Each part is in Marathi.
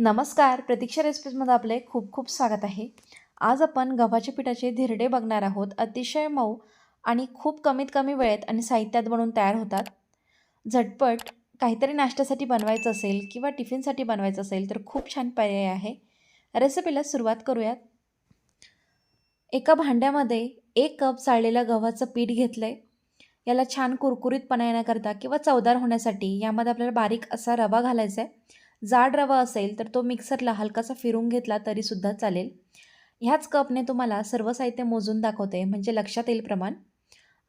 नमस्कार प्रतीक्षा रेसिपीजमध्ये आपले खूप खूप स्वागत आहे. आज आपण गव्हाच्या पिठाचे धिरडे बघणार आहोत. अतिशय मऊ आणि खूप कमीत कमी वेळेत आणि साहित्यात बनवून तयार होतात. झटपट काहीतरी नाश्त्यासाठी बनवायचं असेल किंवा टिफिनसाठी बनवायचं असेल तर खूप छान पर्याय आहे. रेसिपीला सुरुवात करूयात. एका भांड्यामध्ये एक कप चाळलेलं गव्हाचं पीठ घेतलं आहे याला छान कुरकुरीतपणा येण्याकरता किंवा चवदार होण्यासाठी यामध्ये आपल्याला बारीक असा रवा घालायचा आहे जाड रवा असेल तर तो मिक्सरला हलकासा फिरून घेतला तरीसुद्धा चालेल. ह्याच कपने तुम्हाला सर्व साहित्य मोजून दाखवते म्हणजे लक्षात येईल प्रमाण.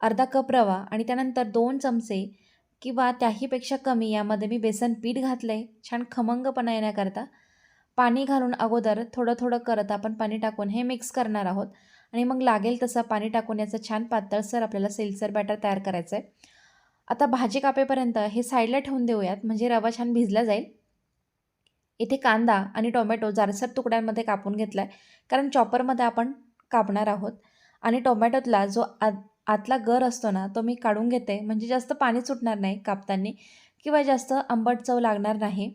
अर्धा कप रवा आणि त्यानंतर दोन चमचे किंवा त्याहीपेक्षा कमी यामध्ये मी बेसन पीठ घातलं आहे छान खमंगपणा येण्याकरता. पाणी घालून अगोदर थोडं थोडं करत आपण पाणी टाकून हे मिक्स करणार आहोत. आणि मग लागेल तसं पाणी टाकून याचं छान पातळसर आपल्याला सेलसर बॅटर तयार करायचं आहे आता भाजी कापेपर्यंत हे साईडला ठेवून देऊयात म्हणजे रवा छान भिजला जाईल. इथे कांदा आणि टोमॅटो जारसर तुकड्यांमध्ये कापून घेतला आहे कारण चॉपरमध्ये आपण कापणार आहोत. आणि टोमॅटोतला जो आत आतला गर असतो ना तो मी काढून घेते. म्हणजे जास्त पाणी सुटणार नाही कापताना किंवा जास्त आंबट चव लागणार नाही.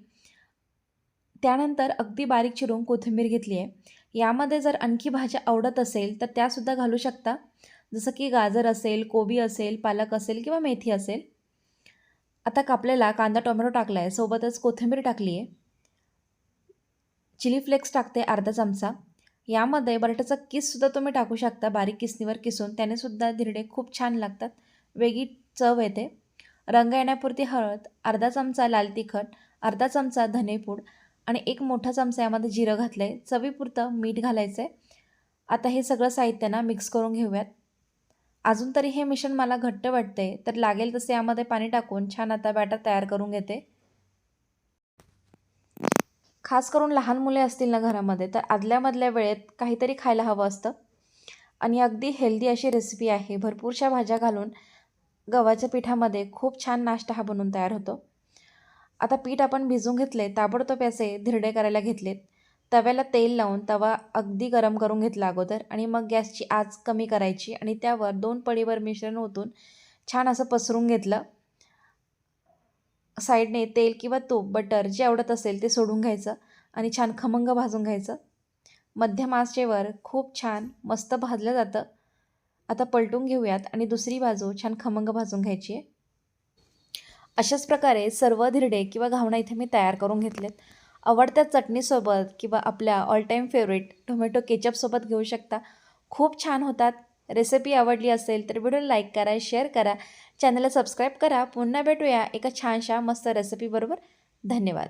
त्यानंतर अगदी बारीक चिरून कोथिंबीर घेतली आहे यामध्ये जर आणखी भाज्या आवडत असेल तर त्यासुद्धा घालू शकता. जसं की गाजर असेल कोबी असेल पालक असेल किंवा मेथी असेल. आता कापलेला कांदा टोमॅटो टाकला आहे सोबतच कोथिंबीर टाकली आहे चिली फ्लेक्स टाकते अर्धा चमचा. यामध्ये बटाट्याचा किससुद्धा तुम्ही टाकू शकता. बारीक किसणीवर किसून. त्यानेसुद्धा धिरडे खूप छान लागतात. वेगळी चव येते. रंग येण्यापुरती हळद अर्धा चमचा लाल तिखट अर्धा चमचा धनेपूड आणि एक मोठा चमचा यामध्ये जिरं घातलं आहे चवीपुरतं मीठ घालायचं आहे आता हे सगळं साहित्य ना मिक्स करून घेऊयात. अजून तरी हे मिश्रण मला घट्ट वाटते तर लागेल तसे यामध्ये पाणी टाकून छान आता बॅटर तयार करून घेते. खास करून लहान मुले असतील ना घरामध्ये तर आदल्यामधल्या वेळेत काहीतरी खायला हवं असतं. आणि अगदी हेल्दी अशी रेसिपी आहे. भरपूरशा भाज्या घालून गव्हाच्या पिठामध्ये खूप छान नाश्ता हा बनवून तयार होतो. आता पीठ आपण भिजून घेतले ताबडतोब याचे धिरडे करायला घेतलेत. तव्याला तेल लावून तवा अगदी गरम करून घेतला अगोदर आणि मग गॅसची आच कमी करायची आणि त्यावर दोन पडीवर मिश्रण ओतून छान असं पसरून घेतलं. साईडने तेल किंवा तूप बटर जे आवडत असेल ते सोडून घ्यायचं आणि छान खमंग भाजून घ्यायचं. मध्यम आचेवर खूप छान मस्त भाजलं जातं. आता पलटून घेऊयात आणि दुसरी बाजू छान खमंग भाजून घ्यायची आहे. अशाच प्रकारे सर्व धिरडे किंवा घावणा इथे मी तयार करून घेतलेत. आवडत्या चटणीसोबत किंवा आपल्या ऑल टाईम फेवरेट टोमॅटो केचपसोबत घेऊ शकता. खूप छान होतात. रेसिपी आवडली असेल तर व्हिडिओ लाईक करा शेअर करा. चॅनलला सबस्क्राईब करा. पुन्हा भेटूया एका छानशा मस्त रेसिपीबरोबर. धन्यवाद.